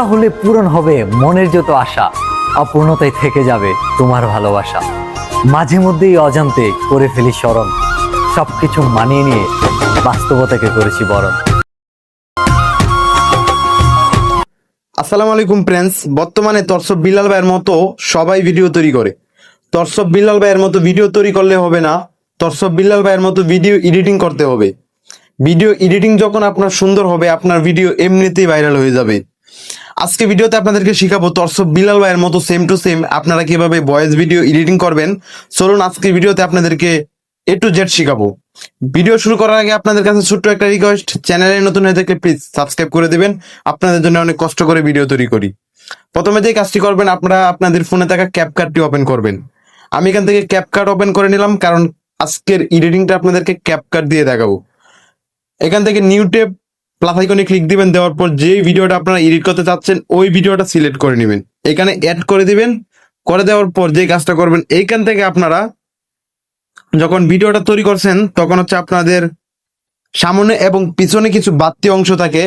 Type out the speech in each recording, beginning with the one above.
একা হলে পূরণ হবে মনের যত আশা অপূর্ণতায় থেকে যাবে তোমার ভালোবাসা। মাঝে মধ্যেই অজান্তে করে ফেলি স্মরণ। সবকিছু মানিয়ে নিয়ে বাস্তবতাকে করেছি বরণ। আসসালামু আলাইকুম ফ্রেন্ডস বর্তমানে তর্সব বিল্লাল ভাইয়ের মতো সবাই ভিডিও তৈরি করে। তর্সব বিল্লাল ভাইয়ের মতো ভিডিও তৈরি করলে হবে না তর্সব বিল্লাল ভাইয়ের মতো ভিডিও এডিটিং করতে হবে। ভিডিও এডিটিং যখন আপনার সুন্দর হবে, আপনার ভিডিও এমনিতেই ভাইরাল হয়ে যাবে। আজকে ভিডিওতে আপনাদেরকে শিখাবো তর্সব বিলাল ভাইয়ের মতো সেম টু সেম আপনারা কীভাবে ভয়েস ভিডিও এডিটিং করবেন। চলুন আজকের ভিডিওতে আপনাদেরকে এ টু জেড শিখাবো। ভিডিও শুরু করার আগে আপনাদের কাছে ছোট্ট একটা রিকোয়েস্ট চ্যানেলে নতুন হয়ে থাকলে প্লিজ সাবস্ক্রাইব করে দেবেন। আপনাদের জন্য অনেক কষ্ট করে ভিডিও তৈরি করি। প্রথমে যে কাজটি করবেন, আপনারা আপনাদের ফোনে থাকা ক্যাপকার্টটি ওপেন করবেন। আমি এখান থেকে ক্যাপকার্ট ওপেন করে নিলাম, কারণ আজকের এডিটিংটা আপনাদেরকে ক্যাপকার্ট দিয়ে দেখাবো। এখান থেকে নিউ টেপ প্লাস আইকনে ক্লিক দিবেন, দেওয়ার পর যে ভিডিওটা আপনারা এডিট করতে চাচ্ছেন, ওই ভিডিওটা সিলেক্ট করে নেবেন। এখানে অ্যাড করে দিবেন। করে দেওয়ার পর যে কাজটা করবেন, এইখান থেকে আপনারা যখন ভিডিওটা তৈরি করছেন, তখন হচ্ছে আপনাদের সামনে এবং পিছনে কিছু বাড়তি অংশ থাকে,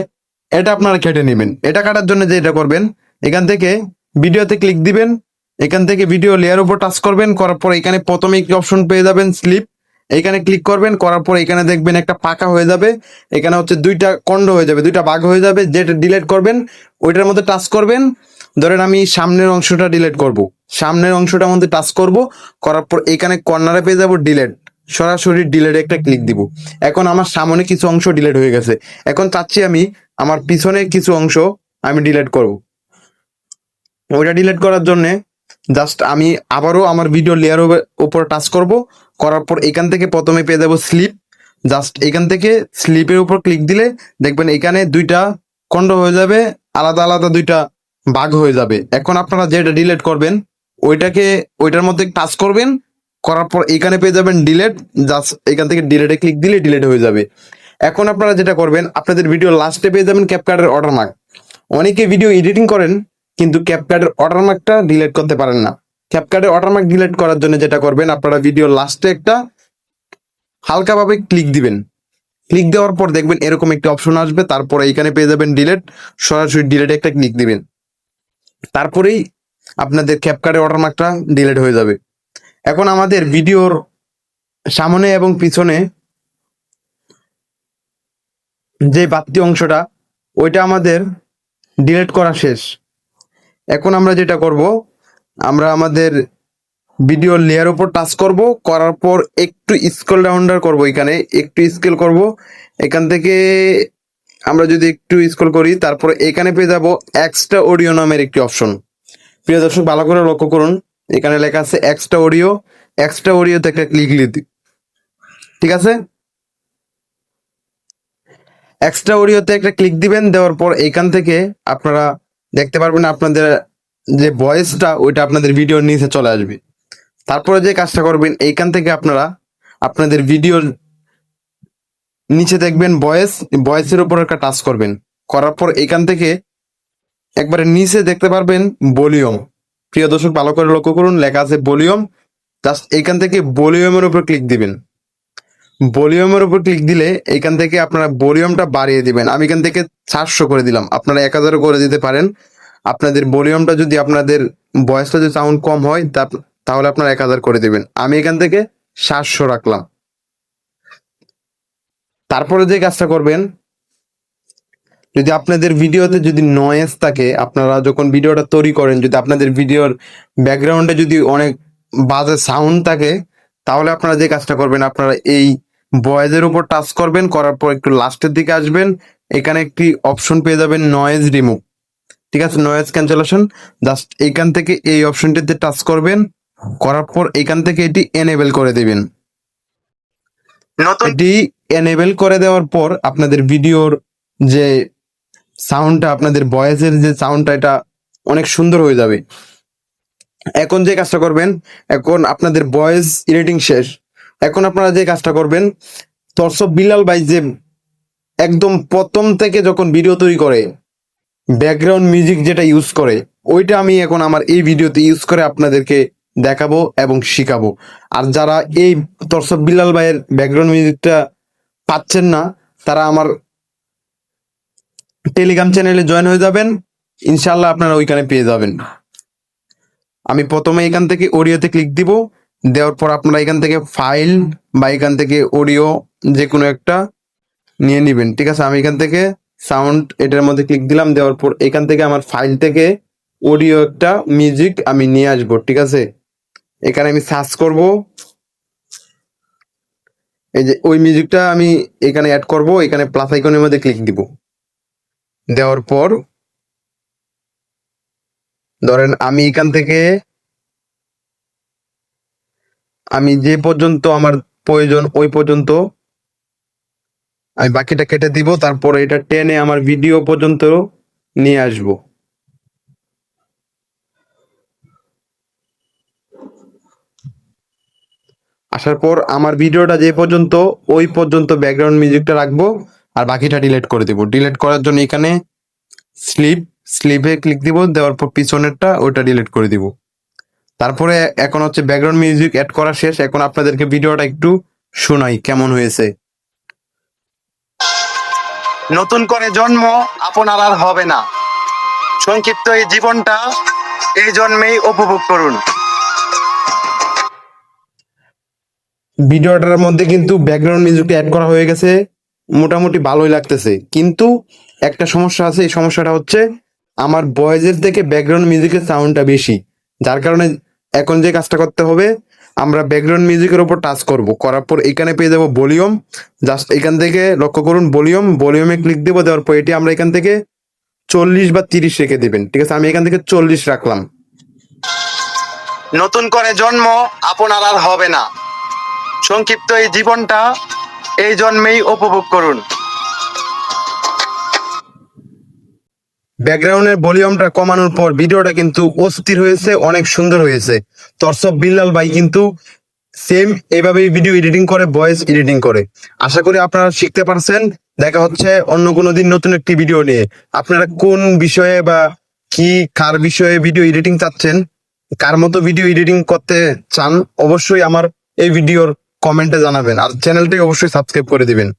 এটা আপনারা কেটে নেবেন। এটা কাটার জন্য যে এটা করবেন, এখান থেকে ভিডিওতে ক্লিক দিবেন। এখান থেকে ভিডিও লেয়ার উপর টাচ করবেন, করার পর এখানে প্রথমে একটি অপশন পেয়ে যাবেন স্লিপ এখানে ক্লিক করবেন, করার পর এখানে দেখবেন একটা পাকা হয়ে যাবে। এখানে হচ্ছে দুইটা কন্ড হয়ে যাবে, দুইটা ভাগ হয়ে যাবে, যেটা ডিলেট করবেন, ওইটার মধ্যে টাচ করবেন। ধরেন আমি সামনের অংশটা ডিলেট করব। সামনের অংশটার মধ্যে টাচ করব, করার পর এখানে কর্নারে পেয়ে যাব ডিলেট সরাসরি ডিলেট একটা ক্লিক দিব। এখন আমার সামনে কিছু অংশ ডিলেট হয়ে গেছে। এখন চাচ্ছি আমি আমার পিছনে কিছু অংশ আমি ডিলেট করব। ওইটা ডিলেট করার জন্য জাস্ট আমি আবারও আমার ভিডিও লেয়ার উপর টাচ করব। করার পর এখান থেকে প্রথমে পেয়ে যাব স্লিপ জাস্ট এখান থেকে স্লিপের উপর ক্লিক দিলে দেখবেন এখানে দুইটা খণ্ড হয়ে যাবে, আলাদা আলাদা দুইটা ভাগ হয়ে যাবে। এখন আপনারা যেটা ডিলেট করবেন, ওইটাকে ওইটার মধ্যে টাচ করবেন। করার পর এখানে পেয়ে যাবেন ডিলেট জাস্ট এখান থেকে ডিলেটে ক্লিক দিলে ডিলেট হয়ে যাবে। এখন আপনারা যেটা করবেন, আপনাদের ভিডিও লাস্টে পেয়ে যাবেন ক্যাপকার্ডের অর্ডার মার্ক অনেকে ভিডিও এডিটিং করেন কিন্তু ক্যাপকার্ডের অর্ডার মার্কটা ডিলেট করতে পারেন না। ক্যাপকার্ডের অর্ডার মার্ক ডিলেট করার জন্য যেটা করবেন, আপনারা ভিডিও লাস্টে একটা হালকাভাবে ক্লিক দিবেন। ক্লিক দেওয়ার পর দেখবেন এরকম একটি অপশন আসবে, তারপরে এখানে পেয়ে যাবেন ডিলেট সরাসরি ডিলেটে একটা ক্লিক দিবেন। তারপরেই আপনাদের ক্যাপকার্ডের অর্ডার মার্কটা ডিলেট হয়ে যাবে। এখন আমাদের ভিডিওর সামনে এবং পিছনে যে বাড়তি অংশটা, ওইটা আমাদের ডিলেট করা শেষ। এখন আমরা যেটা করব, আমরা আমাদের ভিডিও লেয়ার উপর টাচ করব, করার পর একটু স্কেল ডাউনডার করব এখানে, একটু স্কেল করব, এখান থেকে আমরা যদি একটু স্ক্রল করি, তারপরে এখানে পেয়ে যাব এক্সট্রা অডিও নামের একটি অপশন প্রিয় দর্শক, ভালো করে লক্ষ্য করুন, এখানে লেখা আছে এক্সট্রা অডিও এক্সট্রা অডিওতে একটা ক্লিক ঠিক আছে? এক্সট্রা অডিওতে একটা ক্লিক দিবেন, দেওয়ার পর এখান থেকে আপনারা দেখতে পারবেন আপনাদের যে ভয়েসটা ওইটা আপনাদের ভিডিওর নিচে চলে আসবে। তারপরে যে কাজটা করবেন, এইখান থেকে আপনারা আপনাদের ভিডিওর নিচে দেখবেন ভয়েস ভয়েসের উপর একটা টাচ করবেন। করার পর এখান থেকে একবারে নিচে দেখতে পারবেন ভলিউম প্রিয় দর্শক, ভালো করে লক্ষ্য করুন, লেখা আছে ভলিউম জাস্ট এখান থেকে ভলিউমের উপর ক্লিক দিবেন। ভলিউমের উপর ক্লিক দিলে এখান থেকে আপনারা ভলিউমটা বাড়িয়ে দিবেন। আমি এখান থেকে চারশো করে দিলাম। আপনারা এক হাজারও করে দিতে পারেন। আপনাদের ভলিউমটা যদি আপনাদের ভয়েসটা যদি সাউন্ড কম হয় তাহলে আপনারা এক হাজার করে দিবেন। আমি এখান থেকে সাতশো রাখলাম। তারপরে যে কাজটা করবেন, যদি আপনাদের ভিডিওতে যদি নয়েজ থাকে, আপনারা যখন ভিডিওটা তৈরি করেন, যদি আপনাদের ভিডিওর ব্যাকগ্রাউন্ডে যদি অনেক বাজে সাউন্ড থাকে তাহলে আপনারা যে কাজটা করবেন আপনারা এই বয়েজের উপর টাচ করবেন করার পর একটু লাস্টের দিকে আসবেন। এখানে একটি অপশন পেয়ে যাবেন নয়েজ রিমুভ ঠিক আছে? নয়েজ ক্যান্সেলেশন জাস্ট এখান থেকে এই অপশনটিতে টাচ করবেন। করার পর এখান থেকে এটি এনেবেল করে দেবেন। এটি এনেবেল করে দেওয়ার পর আপনাদের ভিডিওর যে সাউন্ডটা আপনাদের ভয়েসের যে সাউন্ডটা এটা অনেক সুন্দর হয়ে যাবে। এখন যে কাজটা করবেন, এখন আপনাদের ভয়েস এডিটিং শেষ। এখন আপনারা যে কাজটা করবেন দর্শক বিলাল ভাই যে একদম প্রথম থেকে যখন ভিডিও তৈরি করে, ব্যাকগ্রাউন্ড মিউজিক যেটা ইউজ করে, ওইটা আমি এখন আমার এই ভিডিওতে ইউজ করে আপনাদেরকে দেখাবো এবং শিখাবো। আর যারা এই দর্শক বিলাল ভাইয়ের ব্যাকগ্রাউন্ড মিউজিকটা পাচ্ছেন না, তারা আমার টেলিগ্রাম চ্যানেলে জয়েন হয়ে যাবেন ইনশাল্লাহ আপনারা ওইখানে পেয়ে যাবেন। আমি প্রথমে এখান থেকে অডিওতে ক্লিক দিব। দেওয়ার পর আপনারা এখান থেকে ফাইল বা এখান থেকে অডিও যে কোনো একটা নিয়ে নেবেন, ঠিক আছে? আমি এখান থেকে সাউন্ড এটার মধ্যে ক্লিক দিলাম। দেওয়ার পর এখান থেকে আমার ফাইল থেকে অডিও একটা মিউজিক আমি নিয়ে আসব, ঠিক আছে? এখানে আমি সার্চ করব। এই যে ওই মিউজিকটা আমি এখানে অ্যাড করব। এখানে প্লাস আইকনের মধ্যে ক্লিক দিব। দেওয়ার পর ধরেন আমি এখান থেকে আমি যে পর্যন্ত আমার প্রয়োজন, ওই পর্যন্ত আমি বাকিটা কেটে দিব, তারপর এটা টেনে আমার ভিডিও পর্যন্ত নিয়ে আসব। আসার পর আমার ভিডিওটা যে পর্যন্ত, ওই পর্যন্ত ব্যাকগ্রাউন্ড মিউজিকটা রাখব, আর বাকিটা ডিলেট করে দিব। ডিলেট করার জন্য এখানে স্লিপ স্লিপে ক্লিক দিব দেওয়ার পর পিছনেরটা ওটা ডিলিট করে দিব। তারপরে এখন হচ্ছে ব্যাকগ্রাউন্ড মিউজিক অ্যাড করা শেষ। এখন আপনাদেরকে ভিডিওটা একটু শোনাই কেমন হয়েছে। নতুন করে জন্ম আপনার আর হবে না। সংক্ষিপ্ত এই জীবনটা এই জন্মেই উপভোগ করুন। ভিডিওটার মধ্যে কিন্তু ব্যাকগ্রাউন্ড মিউজিকটা অ্যাড করা হয়ে গেছে। মোটামুটি ভালোই লাগতেছে। কিন্তু একটা সমস্যা আছে এই সমস্যাটা হচ্ছে আমার বয়েজের থেকে ব্যাকগ্রাউন্ড মিউজিকের সাউন্ডটা বেশি। যার কারণে এখন যে কাজটা করতে হবে, আমরা ব্যাকগ্রাউন্ড মিউজিকের ওপর টাচ করব। করার পর এখানে পেয়ে যাব ভলিউম জাস্ট এখান থেকে লক্ষ্য করুন ভলিউম ভলিউমে ক্লিক দেবো, দেওয়ার পর এটি আমরা এখান থেকে চল্লিশ বা তিরিশ রেখে দেবেন। ঠিক আছে, আমি এখান থেকে চল্লিশ রাখলাম। নতুন করে জন্ম আপনার আর হবে না। সংক্ষিপ্ত এই জীবনটা এই জন্মেই উপভোগ করুন। ব্যাকগ্রাউন্ডের ভলিউমটা কমানোর পর ভিডিওটা কিন্তু অস্থির হয়েছে, অনেক সুন্দর হয়েছে। তরসব বিল্লাল ভাই কিন্তু সেম এভাবেই ভিডিও এডিটিং করে ভয়েস এডিটিং করে। আশা করি আপনারা শিখতে পারছেন। দেখা হচ্ছে অন্য কোনো দিন নতুন একটি ভিডিও নিয়ে। আপনারা কোন বিষয়ে বা কি, কার বিষয়ে ভিডিও এডিটিং চাচ্ছেন, কার মতো ভিডিও এডিটিং করতে চান, অবশ্যই আমার এই ভিডিওর কমেন্টে জানাবেন। আর চ্যানেলটি অবশ্যই সাবস্ক্রাইব করে দিবেন।